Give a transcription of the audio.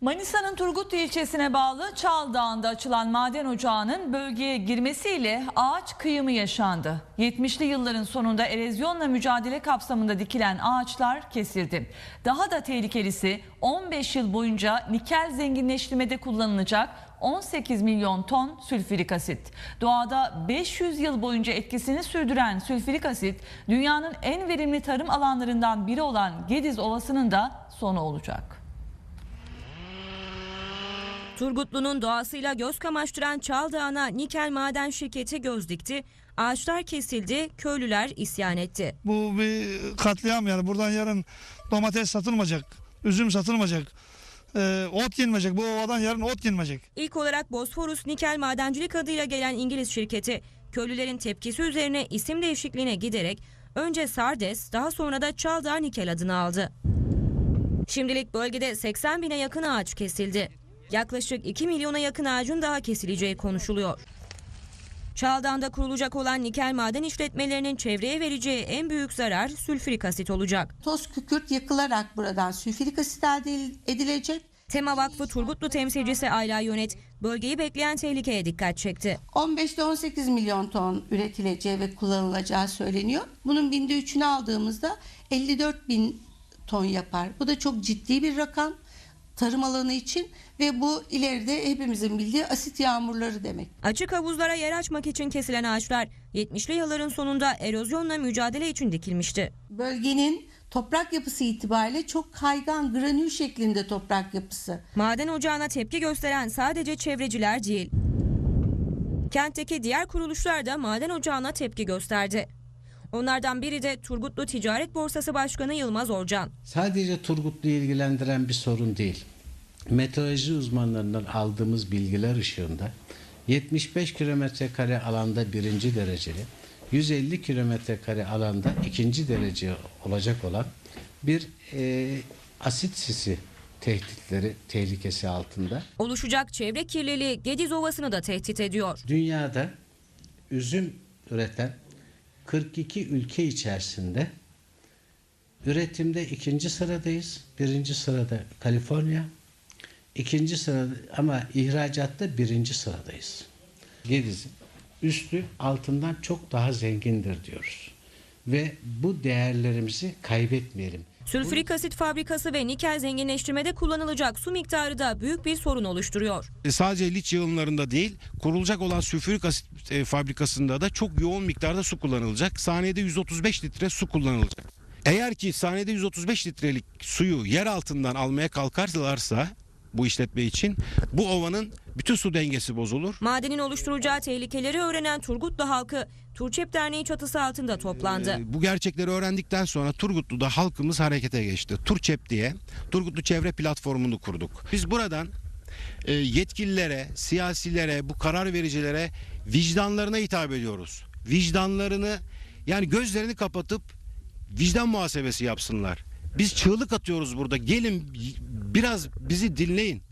Manisa'nın Turgutlu ilçesine bağlı Çal Dağı'nda açılan maden ocağının bölgeye girmesiyle ağaç kıyımı yaşandı. 70'li yılların sonunda erozyonla mücadele kapsamında dikilen ağaçlar kesildi. Daha da tehlikelisi 15 yıl boyunca nikel zenginleştirmede kullanılacak 18 milyon ton sülfürik asit. Doğada 500 yıl boyunca etkisini sürdüren sülfürik asit dünyanın en verimli tarım alanlarından biri olan Gediz Ovası'nın da sonu olacak. Turgutlu'nun doğasıyla göz kamaştıran Çal Dağı'na nikel maden şirketi göz dikti. Ağaçlar kesildi, köylüler isyan etti. Bu bir katliam yani. Buradan yarın domates satılmayacak, üzüm satılmayacak, e, ot yenmeyecek. Bu ovadan yarın ot yenmeyecek. İlk olarak Bosforus Nikel Madencilik adıyla gelen İngiliz şirketi, köylülerin tepkisi üzerine isim değişikliğine giderek önce Sardes, daha sonra da Çal Dağı Nikel adını aldı. Şimdilik bölgede 80 bine yakın ağaç kesildi. Yaklaşık 2 milyona yakın ağacın daha kesileceği konuşuluyor. Çağdağ'da kurulacak olan nikel maden işletmelerinin çevreye vereceği en büyük zarar sülfürik asit olacak. Toz kükürt yakılarak buradan sülfürik asit elde edilecek. Tema Vakfı Turgutlu temsilcisi Ayla Yönet, bölgeyi bekleyen tehlikeye dikkat çekti. 15 ile 18 milyon ton üretileceği ve kullanılacağı söyleniyor. Bunun binde üçünü aldığımızda 54 bin ton yapar. Bu da çok ciddi bir rakam tarım alanı için ve bu ileride hepimizin bildiği asit yağmurları demek. Açık havuzlara yer açmak için kesilen ağaçlar 70'li yılların sonunda erozyonla mücadele için dikilmişti. Bölgenin toprak yapısı itibariyle çok kaygan granül şeklinde toprak yapısı. Maden ocağına tepki gösteren sadece çevreciler değil. Kentteki diğer kuruluşlar da maden ocağına tepki gösterdi. Onlardan biri de Turgutlu Ticaret Borsası Başkanı Yılmaz Orcan. sadece Turgutlu'yu ilgilendiren bir sorun değil. Meteoroloji uzmanlarından aldığımız bilgiler ışığında 75 kilometre kare alanda birinci dereceli, 150 kilometre kare alanda ikinci derece olacak olan bir e, asit sisi tehditleri tehlikesi altında. Oluşacak çevre kirliliği Gediz Ovası'nı da tehdit ediyor. Dünyada üzüm üreten 42 ülke içerisinde üretimde ikinci sıradayız. Birinci sırada Kaliforniya. ikinci sırada ama ihracatta birinci sıradayız. Gediz'in üstü altından çok daha zengindir diyoruz. Ve bu değerlerimizi kaybetmeyelim. Sülfürik asit fabrikası ve nikel zenginleştirmede kullanılacak su miktarı da büyük bir sorun oluşturuyor. E, sadece liç yığınlarında değil kurulacak olan sülfürik asit e, fabrikasında da çok yoğun miktarda su kullanılacak. Saniyede 135 litre su kullanılacak. Eğer ki saniyede 135 litrelik suyu yer altından almaya kalkarlarsa bu işletme için bu ovanın bütün su dengesi bozulur. Madenin oluşturacağı tehlikeleri öğrenen Turgutlu halkı Turçep Derneği çatısı altında toplandı. E, bu gerçekleri öğrendikten sonra Turgutlu'da halkımız harekete geçti. Turçep diye Turgutlu Çevre Platformu'nu kurduk. Biz buradan e, yetkililere, siyasilere, bu karar vericilere vicdanlarına hitap ediyoruz. Vicdanlarını yani gözlerini kapatıp vicdan muhasebesi yapsınlar. Biz çığlık atıyoruz burada. Gelin biraz bizi dinleyin.